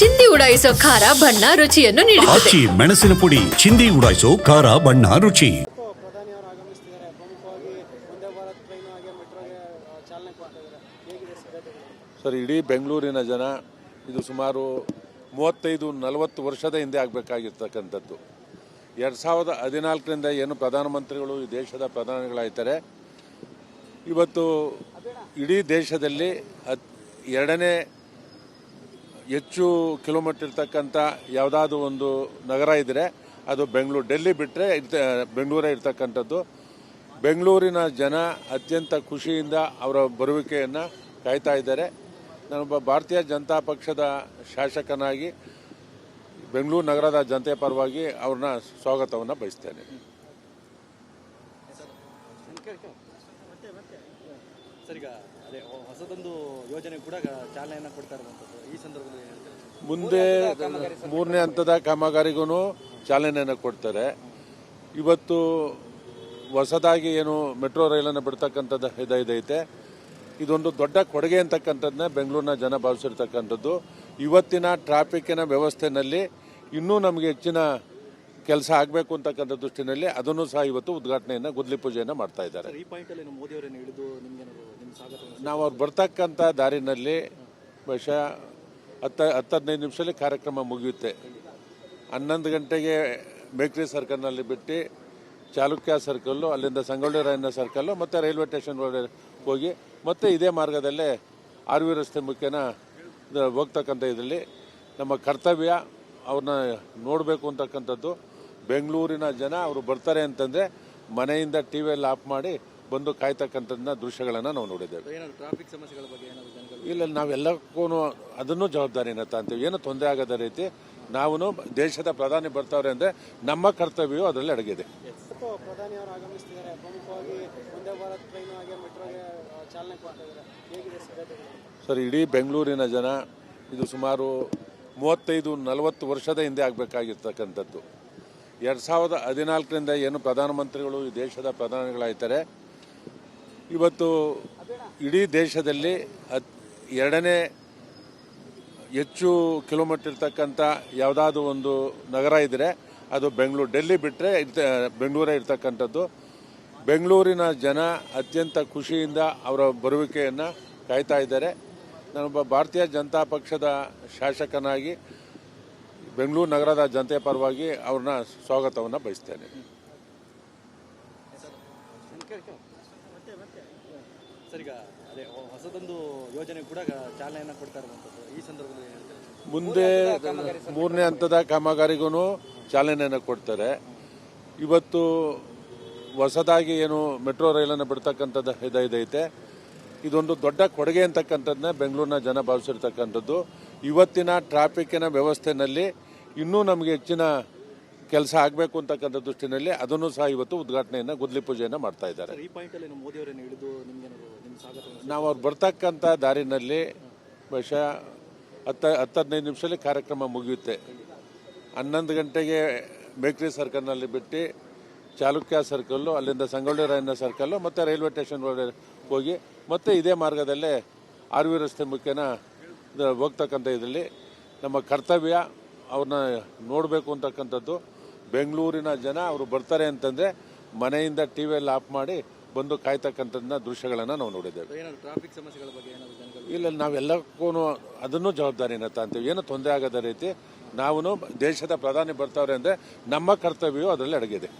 ಚಿಂದಿ ಉಡಾಯಿಸೋ ಖಾರ ಬಣ್ಣ ರುಚಿಯನ್ನು ನೀಡುತ್ತದೆ. ಆಚಿ ಮೆಣಸಿನ ಪುಡಿ ಚಿಂದಿ ಉಡಾಯಿಸೋ ಖಾರ ಬಣ್ಣ ರುಚಿ. ಪ್ರಧಾನಿಯವರು ಆಗಮಿಸ್ತಿದ್ದಾರೆ ಪ್ರಮುಖವಾಗಿ ಒಂದೇ ಭಾರತ್ ಟ್ರೈನು ಹಾಗೆ ಮೆಟ್ರೋಗೆ ಚಾಲನೆ ಕೊಡ್ತಾ ಹೇಗಿದೆ ಸಿದ್ಧತೆಗಳು ಸರ್ ಇಡೀ ಬೆಂಗಳೂರಿನ ಜನ ಇದು ಸುಮಾರು ಮೂವತ್ತೈದು ನಲವತ್ತು ವರ್ಷದ ಹಿಂದೆ ಆಗಬೇಕಾಗಿರ್ತಕ್ಕಂಥದ್ದು. ಎರಡು ಸಾವಿರದ ಹದಿನಾಲ್ಕರಿಂದ ಏನು ಪ್ರಧಾನಮಂತ್ರಿಗಳು ಈ ದೇಶದ ಪ್ರಧಾನಿಗಳಾಯ್ತಾರೆ ಇವತ್ತು ಇಡೀ ದೇಶದಲ್ಲಿ ಹತ್ ಎರಡನೇ ಹೆಚ್ಚು ಕಿಲೋಮೀಟರ್ ಇರ್ತಕ್ಕಂಥ ಯಾವುದಾದ್ರು ಒಂದು ನಗರ ಇದ್ದರೆ ಅದು ಬೆಂಗಳೂರು ಡೆಲ್ಲಿ ಬಿಟ್ಟರೆ ಇರ್ತ ಬೆಂಗಳೂರೇ ಇರ್ತಕ್ಕಂಥದ್ದು ಬೆಂಗಳೂರಿನ ಜನ ಅತ್ಯಂತ ಖುಷಿಯಿಂದ ಅವರ ಬರುವಿಕೆಯನ್ನು ಕಾಯ್ತಾ ಇದ್ದಾರೆ ನಾನೊಬ್ಬ ಭಾರತೀಯ ಜನತಾ ಪಕ್ಷದ ಶಾಸಕನಾಗಿ ಬೆಂಗಳೂರು ನಗರದ ಜನತೆ ಪರವಾಗಿ ಅವ್ರನ್ನ ಸ್ವಾಗತವನ್ನು ಬಯಸ್ತೇನೆ ಸರ್ ಈಗ ಅದೇ ಹೊಸದೊಂದು ಯೋಜನೆ ಕೂಡ ಚಾಲನೆಯನ್ನು ಕೊಡ್ತಾ ಇರುವಂಥದ್ದು ಈ ಸಂದರ್ಭದಲ್ಲಿ ಏನ್ ಹೇಳ್ತೀರಾ? ಮುಂದೆ ಮೂರನೇ ಹಂತದ ಕಾಮಗಾರಿಗೂ ಚಾಲನೆಯನ್ನು ಕೊಡ್ತಾರೆ. ಇವತ್ತು ಹೊಸದಾಗಿ ಏನು ಮೆಟ್ರೋ ರೈಲನ್ನು ಬಿಡ್ತಕ್ಕಂಥದ್ದು ಇದು ಇದೈತೆ. ಇದೊಂದು ದೊಡ್ಡ ಕೊಡುಗೆ ಅಂತಕ್ಕಂಥದ್ದನ್ನ ಬೆಂಗಳೂರಿನ ಜನ ಭಾವಿಸಿರ್ತಕ್ಕಂಥದ್ದು. ಇವತ್ತಿನ ಟ್ರಾಫಿಕ್ಕಿನ ವ್ಯವಸ್ಥೆನಲ್ಲಿ ಇನ್ನೂ ನಮಗೆ ಹೆಚ್ಚಿನ ಕೆಲಸ ಆಗಬೇಕು ಅಂತಕ್ಕಂಥ ದೃಷ್ಟಿನಲ್ಲಿ ಅದನ್ನು ಸಹ ಇವತ್ತು ಉದ್ಘಾಟನೆಯನ್ನು ಗುದ್ಲಿ ಪೂಜೆಯನ್ನು ಮಾಡ್ತಾ ಇದ್ದಾರೆ. ನಾವು ಅವ್ರು ಬರ್ತಕ್ಕಂಥ ದಾರಿನಲ್ಲಿ ಬಹುಶಃ ಹತ್ತ ಹತ್ತು ಹದಿನೈದು ನಿಮಿಷದಲ್ಲಿ ಕಾರ್ಯಕ್ರಮ ಮುಗಿಯುತ್ತೆ. ಹನ್ನೊಂದು ಗಂಟೆಗೆ ಬೇಕ್ರಿ ಸರ್ಕಲ್ನಲ್ಲಿ ಬಿಟ್ಟು ಚಾಲುಕ್ಯ ಸರ್ಕಲ್ಲು, ಅಲ್ಲಿಂದ ಸಂಗೊಳ್ಳಿ ರಾಯಣ್ಣ ಸರ್ಕಲ್ಲು ಮತ್ತು ರೈಲ್ವೆ ಸ್ಟೇಷನ್ ಹೋಗಿ ಮತ್ತೆ ಇದೇ ಮಾರ್ಗದಲ್ಲೇ ಆರ್ ವಿ ರಸ್ತೆ ಮುಖ್ಯನ ಹೋಗ್ತಕ್ಕಂಥ ಇದರಲ್ಲಿ ನಮ್ಮ ಕರ್ತವ್ಯ ಅವ್ರನ್ನ ನೋಡಬೇಕು ಅಂತಕ್ಕಂಥದ್ದು. ಬೆಂಗಳೂರಿನ ಜನ ಅವರು ಬರ್ತಾರೆ ಅಂತಂದರೆ ಮನೆಯಿಂದ ಟಿ ವಿಯಲ್ಲಿ ಆಫ್ ಮಾಡಿ ಬಂದು ಕಾಯ್ತಕ್ಕಂಥದ್ದನ್ನ ದೃಶ್ಯಗಳನ್ನು ನಾವು ನೋಡಿದ್ದೇವೆ. ಟ್ರಾಫಿಕ್ ಸಮಸ್ಯೆಗಳ ಬಗ್ಗೆ ಇಲ್ಲ ನಾವೆಲ್ಲಕ್ಕೂ ಅದನ್ನು ಜವಾಬ್ದಾರಿನ ತಾಂತೀವಿ ಏನು ತೊಂದರೆ ಆಗದ ರೀತಿ ನಾವು ದೇಶದ ಪ್ರಧಾನಿ ಬರ್ತಾವ್ರೆ ಅಂದರೆ ನಮ್ಮ ಕರ್ತವ್ಯವು ಅದರಲ್ಲಿ ಅಡಗಿದೆ. ಇವತ್ತು ಪ್ರಧಾನಿಯವರು ಆಗಮಿಸ್ತಿದ್ದಾರೆ. ಪ್ರಮುಖವಾಗಿ ಒಂದೇ ಭಾರತ್ ಟ್ರೈನು ಹಾಗೆ ಮೆಟ್ರೋಗೆ ಚಾಲನೆ ಕೊಡ್ತಾ ಇದ್ದಾರೆ ಹೇಗಿದೆ ಸಿದ್ಧತೆಗಳು ಸರ್ ಇಡೀ ಬೆಂಗಳೂರಿನ ಜನ ಇದು ಸುಮಾರು ಮೂವತ್ತೈದು ನಲವತ್ತು ವರ್ಷದ ಹಿಂದೆ ಆಗಬೇಕಾಗಿರ್ತಕ್ಕಂಥದ್ದು. ಎರಡು ಸಾವಿರದ ಹದಿನಾಲ್ಕರಿಂದ ಏನು ಪ್ರಧಾನಮಂತ್ರಿಗಳು ಈ ದೇಶದ ಪ್ರಧಾನಿಗಳಾಯ್ತಾರೆ ಇವತ್ತು ಇಡೀ ದೇಶದಲ್ಲಿ ಎರಡನೇ ಹೆಚ್ಚು ಕಿಲೋಮೀಟರ್ ಇರ್ತಕ್ಕಂಥ ಯಾವುದಾದ್ರು ಒಂದು ನಗರ ಇದ್ದರೆ ಅದು ಬೆಂಗಳೂರು ಡೆಲ್ಲಿ ಬಿಟ್ಟರೆ ಇರ್ತ ಬೆಂಗಳೂರೇ ಇರ್ತಕ್ಕಂಥದ್ದು ಬೆಂಗಳೂರಿನ ಜನ ಅತ್ಯಂತ ಖುಷಿಯಿಂದ ಅವರ ಬರುವಿಕೆಯನ್ನು ಕಾಯ್ತಾ ಇದ್ದಾರೆ ನಾನೊಬ್ಬ ಭಾರತೀಯ ಜನತಾ ಪಕ್ಷದ ಶಾಸಕನಾಗಿ ಬೆಂಗಳೂರು ನಗರದ ಜನತೆ ಪರವಾಗಿ ಅವ್ರನ್ನ ಸ್ವಾಗತವನ್ನು ಬಯಸ್ತೇನೆ ಸರ್ ಈಗ ಅದೇ ಹೊಸದೊಂದು ಯೋಜನೆ ಕೂಡ ಚಾಲನೆಯನ್ನು ಕೊಡ್ತಾ ಇರುವಂಥದ್ದು ಈ ಸಂದರ್ಭದಲ್ಲಿ ಏನ್ ಹೇಳ್ತೀರಾ? ಮುಂದೆ ಮೂರನೇ ಹಂತದ ಕಾಮಗಾರಿಗೂ ಚಾಲನೆಯನ್ನು ಕೊಡ್ತಾರೆ. ಇವತ್ತು ಹೊಸದಾಗಿ ಏನು ಮೆಟ್ರೋ ರೈಲನ್ನು ಬಿಡ್ತಕ್ಕಂಥದ್ದು ಇದು ಇದೈತೆ. ಇದೊಂದು ದೊಡ್ಡ ಕೊಡುಗೆ ಅಂತಕ್ಕಂಥದ್ದನ್ನ ಬೆಂಗಳೂರಿನ ಜನ ಭಾವಿಸಿರ್ತಕ್ಕಂಥದ್ದು. ಇವತ್ತಿನ ಟ್ರಾಫಿಕ್ಕಿನ ವ್ಯವಸ್ಥೆನಲ್ಲಿ ಇನ್ನೂ ನಮಗೆ ಹೆಚ್ಚಿನ ಕೆಲಸ ಆಗಬೇಕು ಅಂತಕ್ಕಂಥ ದೃಷ್ಟಿನಲ್ಲಿ ಅದನ್ನು ಸಹ ಇವತ್ತು ಉದ್ಘಾಟನೆಯನ್ನು ಗುದ್ಲಿ ಪೂಜೆಯನ್ನು ಮಾಡ್ತಾ ಇದ್ದಾರೆ. ನಾವು ಅವ್ರು ಬರ್ತಕ್ಕಂಥ ದಾರಿನಲ್ಲಿ ಬಹುಶಃ ಹತ್ತ ಹತ್ತು ಹದಿನೈದು ನಿಮಿಷದಲ್ಲಿ ಕಾರ್ಯಕ್ರಮ ಮುಗಿಯುತ್ತೆ. ಹನ್ನೊಂದು ಗಂಟೆಗೆ ಬೇಕ್ರಿ ಸರ್ಕಲ್ನಲ್ಲಿ ಬಿಟ್ಟು ಚಾಲುಕ್ಯ ಸರ್ಕಲ್ಲು ಅಲ್ಲಿಂದ ಸಂಗೊಳ್ಳಿ ರಾಯಣ್ಣ ಸರ್ಕಲ್ಲು ಮತ್ತು ರೈಲ್ವೆ ಸ್ಟೇಷನ್ ಹೋಗಿ ಮತ್ತೆ ಇದೇ ಮಾರ್ಗದಲ್ಲೇ ಆರ್ ವಿ ರಸ್ತೆ ಮುಖ್ಯನ ಹೋಗ್ತಕ್ಕಂಥ ಇದರಲ್ಲಿ ನಮ್ಮ ಕರ್ತವ್ಯ ಅವ್ರನ್ನ ನೋಡಬೇಕು ಅಂತಕ್ಕಂಥದ್ದು. ಬೆಂಗಳೂರಿನ ಜನ ಅವರು ಬರ್ತಾರೆ ಅಂತಂದರೆ ಮನೆಯಿಂದ ಟಿ ವಿಯಲ್ಲಿ ಆಫ್ ಮಾಡಿ ಬಂದು ಕಾಯ್ತಕ್ಕಂಥದ್ದನ್ನ ದೃಶ್ಯಗಳನ್ನು ನಾವು ನೋಡಿದ್ದೇವೆ. ಇಲ್ಲ ನಾವೆಲ್ಲಕ್ಕೂ ಅದನ್ನು ಜವಾಬ್ದಾರಿನ ತಾಂತೀವಿ. ಏನು ತೊಂದರೆ ಆಗದ ರೀತಿ ನಾವು ದೇಶದ ಪ್ರಧಾನಿ ಬರ್ತಾವ್ರೆ ಅಂದರೆ ನಮ್ಮ ಕರ್ತವ್ಯವು ಅದರಲ್ಲಿ ಅಡಗಿದೆ.